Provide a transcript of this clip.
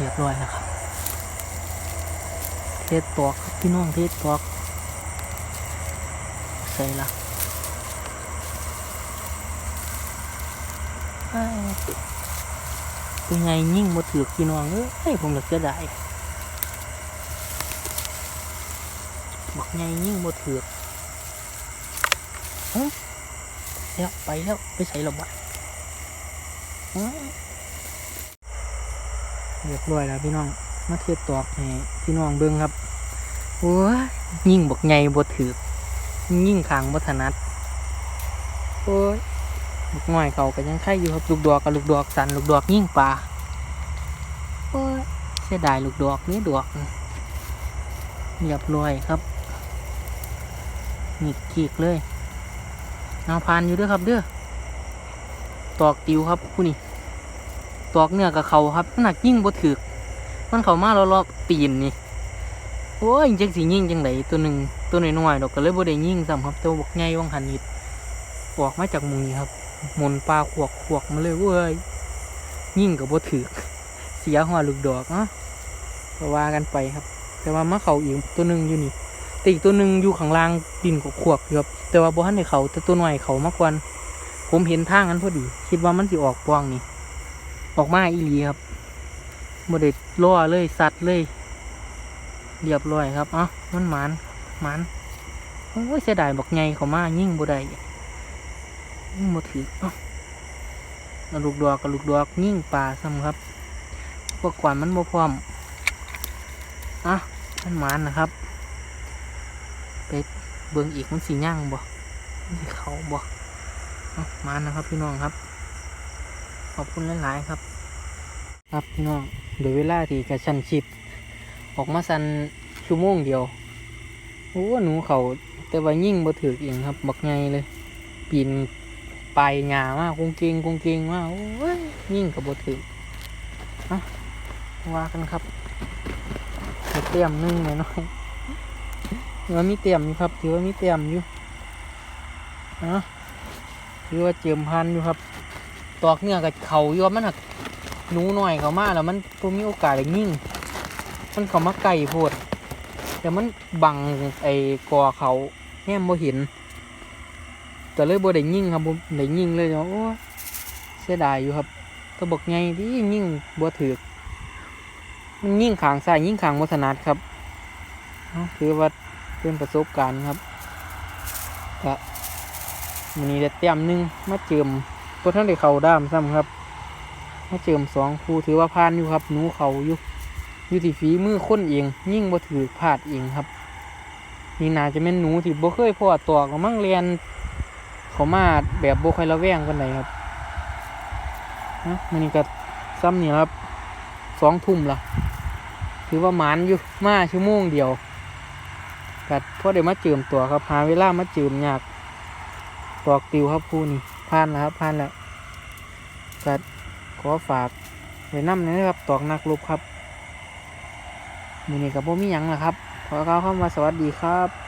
เรียบร้อยแล้วครับ เทศตอกครับพี่น้องเทศตอกใส่ละเป็นไงยิ่งมาถือกพี่น้องเอ้ยผมเหลือเสียดายบอกไงยิ่งมาถือกเอ้าแล้วไปแล้วไปใส่ระบาด เรียบร้อยแล้วพี่น้องมาเทศตอกให้พี่น้องเบิ่งครับโอ้ยยิ่งบกไงบ่ถือยิ่งขางบ่ถนัดโอ้ยลูกน้อยเขาก็ยังไข่อยู่ครับลูกดอกกับลูกดอกสันลูกดอกยิ่งปลาโอ้ยเสียดายลูกดอกนี้ดอกเรียบร้อยครับนี่ขีกเลยเอาพานอยู่ด้วยครับเด้อตอกติวครับผู้นี่ ตอกเนื้อกับเขาครับหนักยิ่งบ่ถือกมันเข้ามาล้อๆตีนนี่โอ้ยจังสิยิ่งจังไดตัวหนึ่งตัวน้อยๆดอกก็เลยบ่ได้ยิ่งซ้ำครับตัวบกใหญ่วังหันนิดออกมาจากมุงนี้ครับหมุนปลาขวกขวกมาเลยเว้ยยิ่งกับบ่ถือเสียหัวลูกดอกเนาะก็ว่ากันไปครับ แต่ว่ามาเขาอีกตัวหนึ่งอยู่นี่แต่อีกตัวหนึ่งอยู่ข้างล่างดินกับขวกครับแต่ว่าบ่ทันได้เขาแต่ตัวหน้อยเขามากกว่าผมเห็นทางนั้นพอดี คิดว่ามันสิออกปองนี่ ออกมาอีหลีครับบไดล่อเลยสัตว์เลย เรียบร้อยครับ เอ้ามันหมันหมันโอ้ยเสียดายบอกไงเขามายิ่งบ่ได้ยิ่งบ่ถือเอ้าลูกดอกกับลูกดอกยิ่งปลาซ้ำครับพวกกวนมันบ่พร้อมอะมันหมันนะครับ ไปเบิ่งอีกมันสีย่างบ่นสิเขาบ่เอ้าหมันนะครับพี่น้องครับ อบคุณหลายๆครับ ครับพี่น้องโดยเวลาที่กระชันชิดออกมาสันชั่วโมงเดียวโอ้หนูเขาแต่ว่ายิ่งบ่ถือเองครับ บักไงเลย ปีนปลายามากกงเกงกงเกงมากโอ้ยยิ่งกับบ่ถืออะว่ากันครับเตรียมนึ่งหน่อยหน่อยถือว่ามีเตรียมอยู่ครับ ถือว่ามีเตรียมอยู่อะถือว่าเจิมพันอยู่ครับ ตอกเนื้อกับเขายู่ว่ามันหักหนูหน่อยเขามาแล้วมันบ่มีโอกาสได้ยิ่งมันเขามาไก่โพดแต่มันบังไอ้กอเขาแง่บ่เห็นก็เลยบ่ได้ยิ่งครับบ่ได้ยิ่งเลยเนาะโอ้เสียดายอยู่ครับตัวบกไงที่ยิ่งบ่ถือมันยิ่งขางซ้ายยิ่งขางบ่ถนัดครับเนาะถือว่าเป็นประสบการณ์ครับก็มันนี้ได้เตรียมนึงมาเจิม บ่ทันได้เข้าด้ามซ้ำครับมาเจิมสองครูถือว่าพานอยู่ครับหนูเขาอยู่อยู่ที่ฝีมือคนเอง ยิ่งบ่ถือพลาดเองครับนี่นาจะเป็นหนูที่บ่เคยพอตอกหรอกมั่งเรียนเขามาแบบบ่ค่อยระแวงกันไหนครับนะมันนี่ก็ซ้ำนี่ครับสองทุ่มละถือว่าหมานอยู่มาชั่วโมงเดียวกัดพอเดี๋ยวมาเจิมตัวครับหาเวลามาเจิมยากตอกติวครับครูนี่ ผ่านแล้วครับผ่านแล้วก็ขอฝากไว้นำนะครับตอกนักลุบครับมือนี้กับพ่มีหยังนะครับขอกล่าวคำว่าสวัสดีครับ